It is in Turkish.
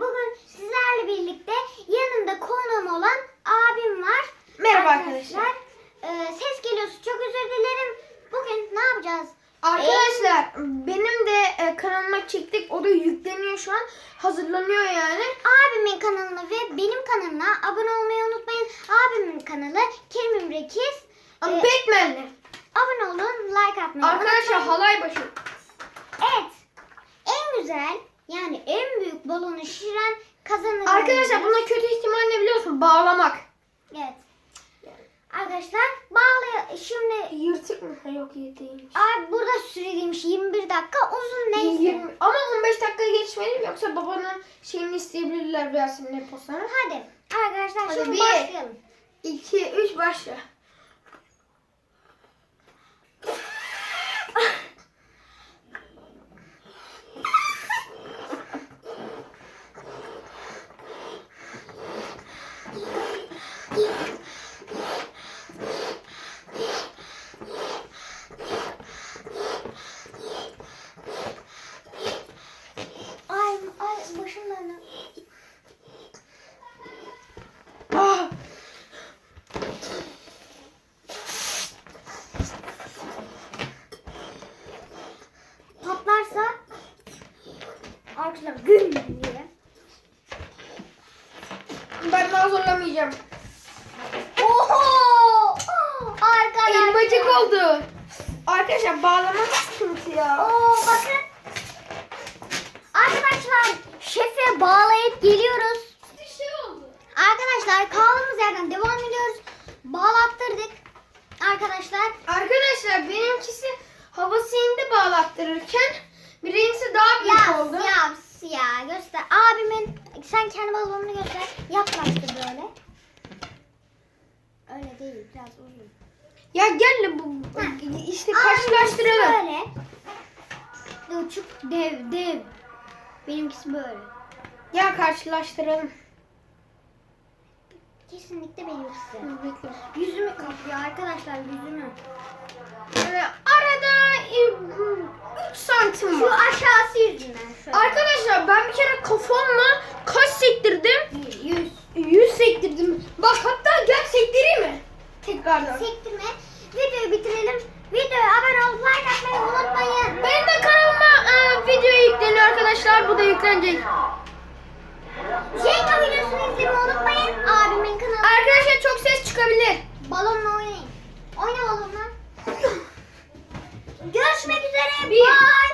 bugün sizlerle birlikte yanımda konuğum olan abim var. Merhaba arkadaşlar. e, ses geliyorsa çok özür dilerim. Bugün ne yapacağız? Arkadaşlar benim de e, kanalıma çektik. O da yükleniyor şu an. Hazırlanıyor yani. Abimin kanalına ve benim kanalıma abone olmayı unutmayın. Abimin kanalı Kerim İmrekiz. Ama Ee, Batman'li. abone olun, like atmayı Arkadaşlar unutmayın. halay başı. Yani en büyük balonu şişiren kazanır. Arkadaşlar buna kötü ihtimal ne biliyorsun? Bağlamak. Evet. Arkadaşlar bağlı şimdi Yırtık mı? Ha, yok değilmiş. Abi burada süreliymiş 21 dakika uzun neyse. 20 Ama 15 dakika geçmeli mi? Yoksa babanın şeyini isteyebilirler veya senin e-postanı. Hadi arkadaşlar Hadi şimdi bir. başlayalım. 2, 3 başla. Arkadaşlar güm diye. Ben daha zorlamayacağım. Oho! Arkadaşlar. Elmacık oldu. Arkadaşlar bağlamak sıkıntı ya. Oo bakın. Arkadaşlar şefe bağlayıp geliyoruz. Bir şey oldu. Arkadaşlar kaldığımız yerden devam ediyoruz. Bağlattırdık. Arkadaşlar Arkadaşlar benimkisi havası indi bağlattırırken birincisi daha büyük ya oldu. ya göster. Abimin sen kendi balonunu göster. Yaklaştır böyle. Öyle değil biraz uzun. Ya gel bu Ha. işte karşılaştıralım. Böyle. Uçuk dev dev. Benimkisi böyle. Ya karşılaştıralım. Kesinlikle benimkisi. Bekle. Yüzümü kaplıyor arkadaşlar yüzümü. Böyle arada 3 santim Şu var. aşağısı yüzünden şöyle. Arkadaşlar ben bir kere kafamla kaç sektirdim? Yüz. 100 sektirdim. Bak hatta gel sektireyim mi? Tekrardan. Sektirme. Videoyu bitirelim. Videoya abone olup like atmayı unutmayın. Benim de kanalıma e, video yükleniyor arkadaşlar. Bu da yüklenecek. Jenga videosunu izlemeyi unutmayın. Abimin kanalı. Arkadaşlar çok ses çıkabilir. Balonla oynayın. Oyna balonla. Görüşmek üzere. Bir, Bye. Bye. 3